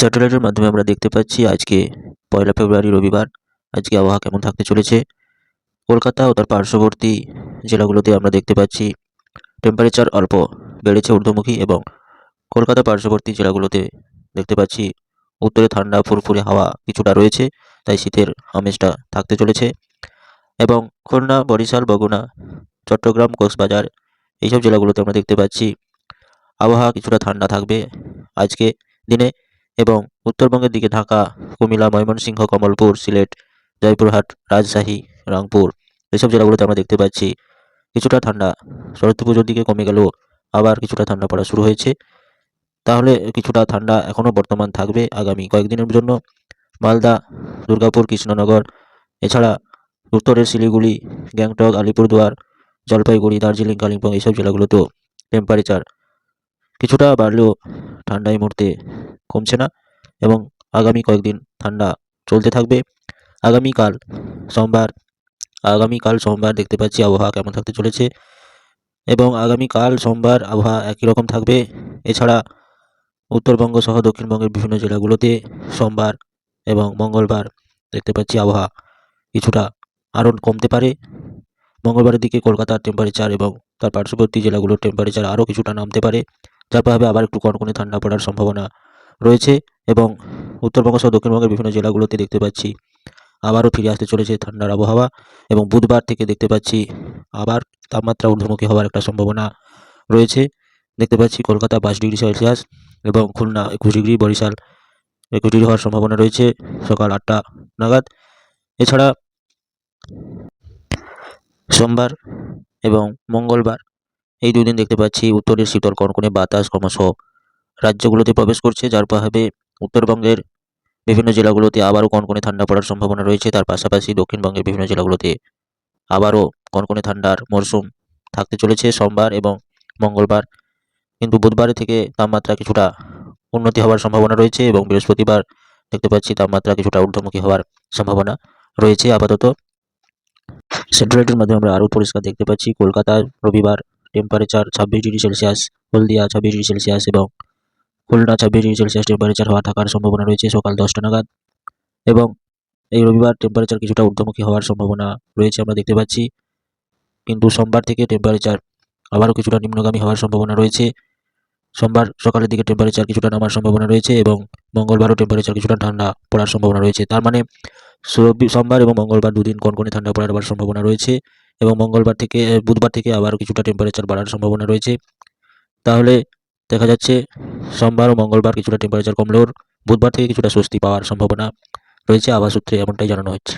স্যাটেলাইটের মাধ্যমে আমরা দেখতে পাচ্ছি আজকে পয়লা ফেব্রুয়ারি, রবিবার। আজকে আবহাওয়া কেমন থাকতে চলেছে? কলকাতা ও তার পার্শ্ববর্তী জেলাগুলোতে আমরা দেখতে পাচ্ছি টেম্পারেচার অল্প বেড়েছে ঊর্ধ্বমুখী এবং কলকাতা পার্শ্ববর্তী জেলাগুলোতে দেখতে পাচ্ছি উত্তরে ঠান্ডা, ফুরফুরে হাওয়া কিছুটা রয়েছে, তাই শীতের আমেজটা থাকতে চলেছে। এবং খুলনা, বরিশাল, বগুড়া, চট্টগ্রাম, কক্সবাজার এইসব জেলাগুলোতে আমরা দেখতে পাচ্ছি আবহাওয়া কিছুটা ঠান্ডা থাকবে। আজকে দিনে এবং উত্তরবঙ্গের দিকে ঢাকা, কুমিল্লা, ময়মনসিংহ, কমলপুর, সিলেট, জয়পুরহাট, রাজশাহী, রংপুর এসব জেলাগুলোতে আমরা দেখতে পাচ্ছি কিছুটা ঠান্ডা। সরস্বতী পুজোর দিকে কমে গেলেও আবার কিছুটা ঠান্ডা পড়া শুরু হয়েছে। তাহলে কিছুটা ঠান্ডা এখনও বর্তমান থাকবে আগামী কয়েকদিনের জন্য। মালদা, দুর্গাপুর, কৃষ্ণনগর, এছাড়া উত্তরের শিলিগুড়ি, গ্যাংটক, আলিপুরদুয়ার, জলপাইগুড়ি, দার্জিলিং, কালিম্পং এইসব জেলাগুলোতেও টেম্পারেচার কিছুটা বাড়লেও ঠান্ডা এই মুহূর্তে কমছে না এবং আগামী কয়েকদিন ঠান্ডা চলতে থাকবে। আগামীকাল সোমবার আগামীকাল সোমবার দেখতে পাচ্ছি আবহাওয়া কেমন থাকতে চলেছে এবং আগামীকাল সোমবার আবহাওয়া একই রকম থাকবে। এছাড়া উত্তরবঙ্গ সহ দক্ষিণবঙ্গের বিভিন্ন জেলাগুলোতে সোমবার এবং মঙ্গলবার দেখতে পাচ্ছি আবহাওয়া কিছুটা আরও কমতে পারে। মঙ্গলবারের দিকে কলকাতার টেম্পারেচার এবং তার পার্শ্ববর্তী জেলাগুলোর টেম্পারেচার আরও কিছুটা নামতে পারে। প্রভাবে আবার একটু কনকনে ঠান্ডা পড়ার সম্ভাবনা রয়েছে এবং উত্তরবঙ্গ সহ দক্ষিণবঙ্গের বিভিন্ন জেলাগুলোতে দেখতে পাচ্ছি আবারও ফিরে আসতে চলেছে ঠান্ডার আবহাওয়া এবং বুধবার থেকে দেখতে পাচ্ছি আবার তাপমাত্রা ঊর্ধ্বমুখী হওয়ার একটা সম্ভাবনা রয়েছে। দেখতে পাচ্ছি কলকাতা পাঁচ ডিগ্রি সেলসিয়াস এবং খুলনা একুশ ডিগ্রি, বরিশাল একুশ ডিগ্রি হওয়ার সম্ভাবনা রয়েছে সকাল আটটা নাগাদ। এছাড়া সোমবার এবং মঙ্গলবার এই দুদিন দেখতে পাচ্ছি উত্তরের শীতল কনকনে বাতাস ক্রমশ রাজ্যগুলোতে প্রবেশ করছে, যার প্রভাবে উত্তরবঙ্গের বিভিন্ন জেলাগুলোতে আবারও কনকনে ঠান্ডা পড়ার সম্ভাবনা রয়েছে। তার পাশাপাশি দক্ষিণবঙ্গের বিভিন্ন জেলাগুলোতে আবারও কনকনে ঠান্ডার মরশুম থাকতে চলেছে সোমবার এবং মঙ্গলবার। কিন্তু বুধবার থেকে তাপমাত্রা কিছুটা উন্নতি হওয়ার সম্ভাবনা রয়েছে এবং বৃহস্পতিবার দেখতে পাচ্ছি তাপমাত্রা কিছুটা ঊর্ধ্বমুখী হওয়ার সম্ভাবনা রয়েছে আপাতত। স্যাটেলাইটের মাধ্যমে আমরা আরও পরিষ্কার দেখতে পাচ্ছি কলকাতার রবিবার টেম্পারেচার ছাব্বিশ ডিগ্রি সেলসিয়াস, হলদিয়া ছাব্বিশ ডিগ্রি সেলসিয়াস এবং খুলনা ছাব্বিশ ডিগ্রি সেলসিয়াস টেম্পারেচার হওয়া থাকার সম্ভাবনা রয়েছে সকাল দশটা নাগাদ এবং এই রবিবার টেম্পারেচার কিছুটা ঊর্ধ্বমুখী হওয়ার সম্ভাবনা রয়েছে আমরা দেখতে পাচ্ছি। কিন্তু সোমবার থেকে টেম্পারেচার আবারও কিছুটা নিম্নগামী হওয়ার সম্ভাবনা রয়েছে। সোমবার সকালের দিকে টেম্পারেচার কিছুটা নামার সম্ভাবনা রয়েছে এবং মঙ্গলবারও টেম্পারেচার কিছুটা ঠান্ডা পড়ার সম্ভাবনা রয়েছে। তার মানে সোমবার এবং মঙ্গলবার দুদিন কনকনে ঠান্ডা পড়ার সম্ভাবনা রয়েছে। এবং মঙ্গলবার থেকে বুধবার থেকে আবার কিছুটা টেম্পারেচার বাড়ার সম্ভাবনা রয়েছে। তাহলে দেখা যাচ্ছে সোমবার ও মঙ্গলবার কিছুটা টেম্পারেচার কমলেও বুধবার থেকে কিছুটা স্বস্তি পাওয়ার সম্ভাবনা রয়েছে। আবহাওয়া সূত্রে এমনটাই জানানো হচ্ছে।